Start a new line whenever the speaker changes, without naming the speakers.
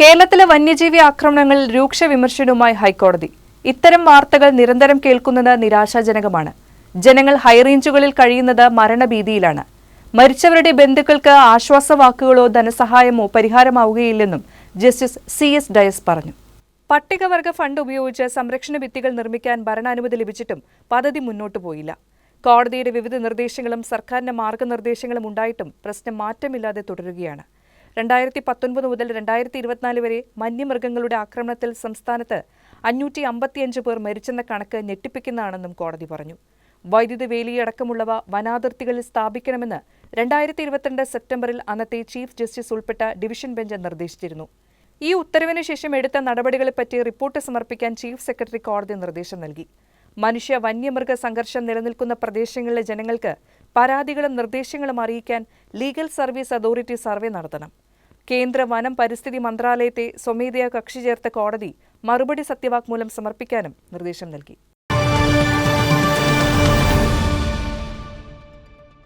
കേരളത്തിലെ വന്യജീവി ആക്രമണങ്ങളിൽ രൂക്ഷ വിമർശനവുമായി ഹൈക്കോടതി. ഇത്തരം വാർത്തകൾ നിരന്തരം കേൾക്കുന്നത് നിരാശാജനകമാണ്. ജനങ്ങൾ ഹൈറേഞ്ചുകളിൽ കഴിയുന്നത് മരണഭീതിയിലാണ്. മരിച്ചവരുടെ ബന്ധുക്കൾക്ക് ആശ്വാസവാക്കുകളോ ധനസഹായമോ പരിഹാരമാവുകയില്ലെന്നും ജസ്റ്റിസ് സി എസ് ഡയസ് പറഞ്ഞു. പട്ടികവർഗ ഫണ്ട് ഉപയോഗിച്ച് സംരക്ഷണ ഭിത്തികൾ നിർമ്മിക്കാൻ ഭരണാനുമതി ലഭിച്ചിട്ടും പദ്ധതി മുന്നോട്ടു പോയില്ല. കോടതിയുടെ വിവിധ നിർദ്ദേശങ്ങളും സർക്കാരിന്റെ മാർഗനിർദ്ദേശങ്ങളും ഉണ്ടായിട്ടും പ്രശ്നം മാറ്റമില്ലാതെ തുടരുകയാണ്. രണ്ടായിരത്തി പത്തൊൻപത് മുതൽ രണ്ടായിരത്തി ഇരുപത്തിനാല് വരെ വന്യമൃഗങ്ങളുടെ ആക്രമണത്തിൽ സംസ്ഥാനത്ത് അഞ്ഞൂറ്റി അമ്പത്തിയഞ്ച് പേർ മരിച്ചെന്ന കണക്ക് ഞെട്ടിപ്പിക്കുന്നതാണെന്നും കോടതി പറഞ്ഞു. വൈദ്യുത വേലിയടക്കമുള്ളവ വനാതിർത്തികളിൽ സ്ഥാപിക്കണമെന്ന് രണ്ടായിരത്തി ഇരുപത്തിരണ്ട് സെപ്റ്റംബറിൽ അന്നത്തെ ചീഫ് ജസ്റ്റിസ് ഉൾപ്പെട്ട ഡിവിഷൻ ബെഞ്ച് നിർദ്ദേശിച്ചിരുന്നു. ഈ ഉത്തരവിന് ശേഷം എടുത്ത നടപടികളെപ്പറ്റി റിപ്പോർട്ട് സമർപ്പിക്കാൻ ചീഫ് സെക്രട്ടറി കോടതി നിർദ്ദേശം നൽകി. മനുഷ്യ വന്യമൃഗ സംഘർഷം നിലനിൽക്കുന്ന പ്രദേശങ്ങളിലെ ജനങ്ങൾക്ക് പരാതികളും നിർദ്ദേശങ്ങളും അറിയിക്കാൻ ലീഗൽ സർവീസ് അതോറിറ്റി സർവേ നടത്തണം. കേന്ദ്ര വനം പരിസ്ഥിതി മന്ത്രാലയത്തെ സ്വമേധയാ കക്ഷി ചേർത്ത കോടതി മറുപടി സത്യവാങ്മൂലം സമർപ്പിക്കാനും നിർദ്ദേശം നൽകി.